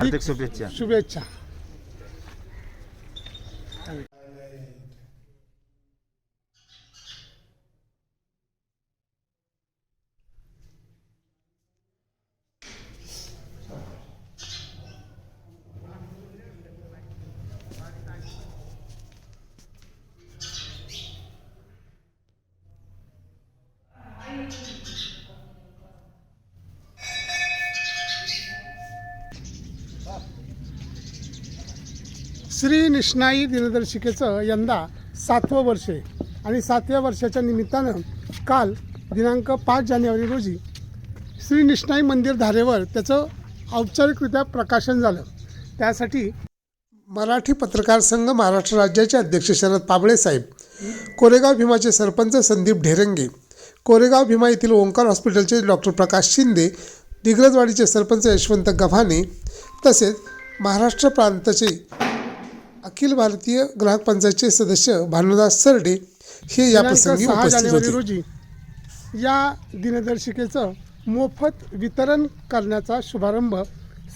हार्दिक शुभेच्छा. शुभेच्छा. श्री निष्णाई दिनदर्शिकेचं यंदा सातवं वर्ष आहे. आणि सातव्या वर्षाच्या निमित्तानं काल दिनांक पाच जानेवारी रोजी श्री निष्णाई मंदिर धारेवर त्याचं औपचारिकरित्या प्रकाशन झालं. त्यासाठी मराठी पत्रकार संघ महाराष्ट्र राज्याचे अध्यक्ष शरद पाबळे साहेब कोरेगाव भीमाचे सरपंच संदीप ढेरंगे कोरेगाव भीमा येथील ओंकार हॉस्पिटलचे डॉक्टर प्रकाश शिंदे दिग्रजवाडीचे सरपंच यशवंत गव्हाणे तसेच महाराष्ट्र प्रांताचे अखिल भारतीय ग्राहक पंचायतचे सदस्य भानुदास सरडे हे या प्रसंगी सहा उपस्थित जानेवारी होते. रोजी या दिनदर्शिकेचं मोफत वितरण करण्याचा शुभारंभ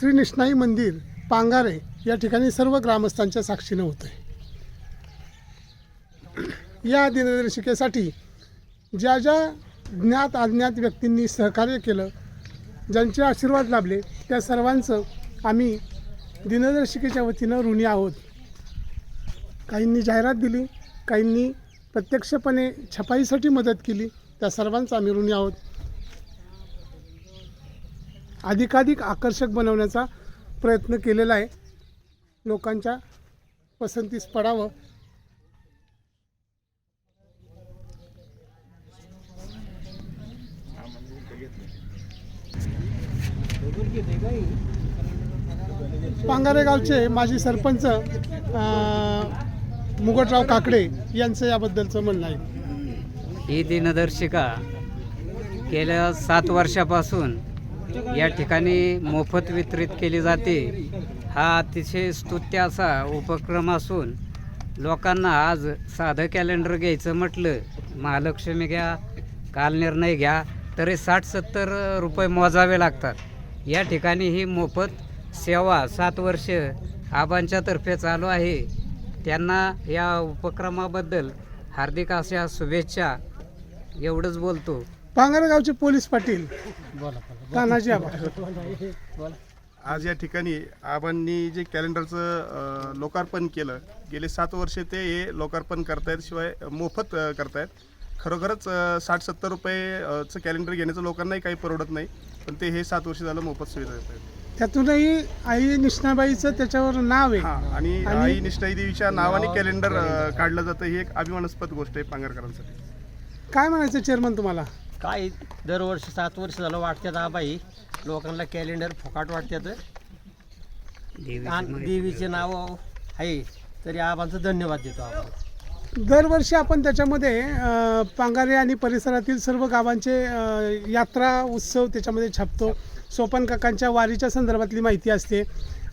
श्री निष्णाई मंदिर पांगारे या ठिकाणी सर्व ग्रामस्थांच्या साक्षीनं होत आहे या दिनदर्शिकेसाठी ज्या ज्या ज्ञात अज्ञात व्यक्तींनी सहकार्य केलं ज्यांचे आशीर्वाद लाभले त्या सर्वांचं आम्ही दिनदर्शिकेच्या वतीनं ऋणी आहोत. काहींनी जाहिरात दिली काहींनी प्रत्यक्षपणे छपाईसाठी मदत केली त्या सर्वांचा आम्ही ऋणी आहोत. अधिकाधिक आकर्षक बनवण्याचा प्रयत्न केलेला आहे. लोकांच्या पसंतीस पडावं. पांगारे गावचे माजी सरपंच मुगटराव काकडे यांचं याबद्दलचं म्हणणं आहे. ही दिनदर्शिका गेल्या सात वर्षापासून या ठिकाणी मोफत वितरित केली जाते. हा अतिशय स्तुत्य असा उपक्रम असून लोकांना आज साधं कॅलेंडर घ्यायचं म्हटलं महालक्ष्मी घ्या काल निर्णय घ्या तरी साठ सत्तर रुपये मोजावे लागतात. या ठिकाणी ही मोफत सेवा सात वर्ष आबांच्यातर्फे चालू आहे. त्यांना या उपक्रमाबद्दल हार्दिक अशा शुभेच्छा एवढंच बोलतो. पांगारे गावचे पोलीस पाटील. तानाजी आबा. आज या ठिकाणी आबांनी जे कॅलेंडरचं लोकार्पण केलं गेले सात वर्षे ते हे लोकार्पण करतायत शिवाय मोफत करतायत. खरोखरच साठ सत्तर रुपये अ, चं कॅलेंडर घेण्याचं लोकांनाही काही परवडत नाही पण ते हे सात वर्ष झालं मोफत सुविधा देत आहेत त्यातूनही आई निष्णाबाईचं त्याच्यावर नाव आहे. आणि आणि- आई निष्ठाई देवीच्या नावाने कॅलेंडर अ, काढलं जातं ही एक अभिमानास्पद गोष्ट आहे पांगरकरांसाठी. काय म्हणायचं चेअरमन तुम्हाला? काय दरवर्षी सात वर्ष झालं वाटतात आबाई लोकांना कॅलेंडर फुकाट वाटतात आणि देवीचे नाव आहे. तरी आबांचं धन्यवाद देतो आपण. दरवर्षी आपण त्याच्यामध्ये पांगारे आणि परिसरातील सर्व गावांचे यात्रा उत्सव त्याच्यामध्ये छापतो. सोपन काकांच्या वारीच्या संदर्भातली माहिती असते.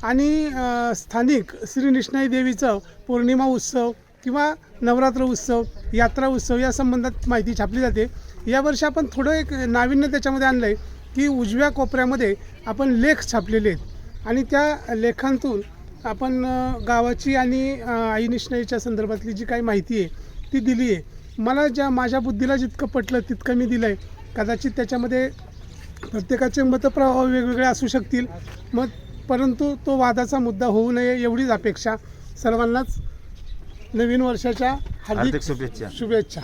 आणि स्थानिक श्री निष्णाई देवीचं पौर्णिमा उत्सव किंवा नवरात्र उत्सव यात्रा उत्सव या संबंधात माहिती छापली जाते. यावर्षी आपण थोडं एक नाविन्य त्याच्यामध्ये आणलं आहे की उजव्या कोपऱ्यामध्ये आपण लेख छापलेले आहेत. आणि त्या लेखांतून आपण गावाची आणि आई निष्णाईच्या संदर्भातली जी काही माहिती आहे ती दिली आहे. मला ज्या माझ्या बुद्धीला जितकं पटलं तितकं मी दिलं आहे कदाचित त्याच्यामध्ये प्रत्येकाचे मतप्रवाह वेगवेगळे असू शकतील. मग परंतु तो वादाचा मुद्दा होऊ नये एवढीच अपेक्षा. सर्वांनाच नवीन वर्षाच्या हार्दिक शुभेच्छा. शुभेच्छा.